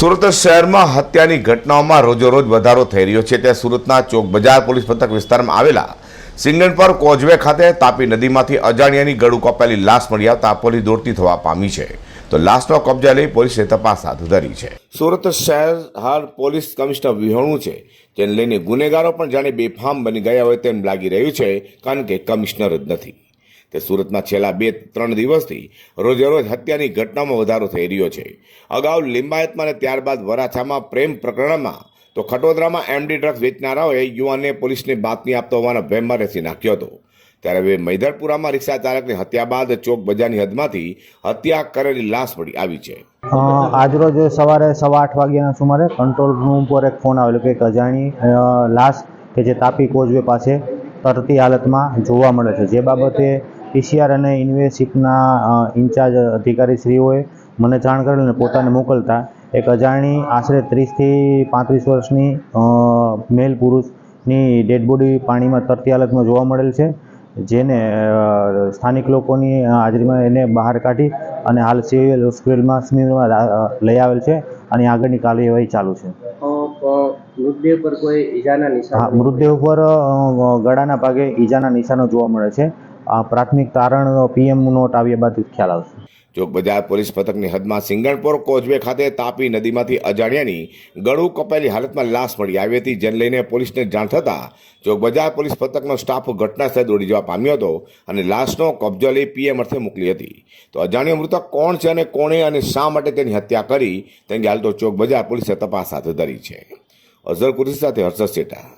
સુરત શહેરમાં હત્યાની ઘટનાઓમાં રોજોરોજ વધારો થઈ રહ્યો છે. ત્યાં સુરતના ચોક બજાર પોલીસ મથક વિસ્તારમાં આવેલા સિંગણપર કોઝવે ખાતે તાપી નદીમાંથી અજાણ્યાની ગળું કપાયેલી લાશ મળી આવતા પોલીસ દોડતી થવા પામી છે. તો લાશનો કબજા લઈ પોલીસે તપાસ હાથ ધરી છે. સુરત શહેર હાલ પોલીસ કમિશનર વિહોણું છે. તેને લઈને ગુનેગારો પણ જાણે બેફામ બની ગયા હોય તેમ લાગી રહ્યું છે, કારણ કે કમિશનર જ નથી. તે સુરતમાં છેલ્લા બે ત્રણ દિવસથી રોજેરોજ હત્યાની ઘટનામાં વધારો થઈ રહ્યો છે. અગાઉ લિંબાયતમાં અને ત્યારબાદ વરાછામાં પ્રેમ પ્રકરણમાં તો ખટોદરામાં એમડી ડ્રગ્સ વેચનારાઓએ યુવાનને પોલીસને બાતમી આપતો હોવાના ભેમમાં રેસી નાખ્યો હતો. ત્યારે હવે મૈધરપુરામાં રિક્ષા ચાલકની હત્યા બાદ ચોક બજારની હદમાંથી હત્યા કરેલી લાશ મળી આવી છે. આજરોજ સવારે સવા આઠ વાગ્યાના સુમારે કંટ્રોલ રૂમ પર એક ફોન આવેલો કે અજાણી લાશ કે જે તાપી કોઝવે પાસે તરતી હાલતમાં જોવા મળે છે. જે બાબતે પીસીઆર અને ઇન્વેસિકના ઇન્ચાર્જ અધિકારીશ્રીઓએ મને જાણ કરેલ અને પોતાને મોકલતા એક અજાણી આશરે ત્રીસથી પાંત્રીસ વર્ષની મેલ પુરુષની ડેડ બોડી પાણીમાં તરતી હાલતમાં જોવા મળેલ છે જેને સ્થાનિક લોકોની હાજરીમાં એને બહાર કાઢી અને હાલ સિવિલ હોસ્પિટલમાં સ્મિરમાં લઈ આવેલ છે અને આગળની કાર્યવાહી ચાલુ છે. મૃતદેહ પર કોઈ ઈજાના નિશાન મૃતદેહ ઉપર ગળાના ભાગે ઈજાના નિશાનો જોવા મળે છે. આ પ્રાથમિક તારણ પીએમ નોટ આવ્યા બાદ ખ્યાલ આવશે. ચોક બજાર પોલીસ મથકની હદમાં સિંગણપોર કોઝવે ખાતે તાપી નદીમાંથી અજાણ્યાની ગળું કપાયેલી હાલતમાં લાશ મળી. આવી હતી જેને લઈને પોલીસને જાણ થતાં ચોક બજાર પોલીસ મથકનો સ્ટાફ ઘટનાસ્થળે દોડી જવા પામ્યો હતો અને લાશનો કબજો લઈ પીએમ અર્થે મોકલી હતી. તો અજાણ્યો મૃતક કોણ છે અને કોણે અને શા માટે તેની હત્યા કરી? તેની હાલ તો ચોક બજાર પોલીસે તપાસ હાથ ધરી છે. અઝર કુરેશી સાથે હર્ષદ શેઠા.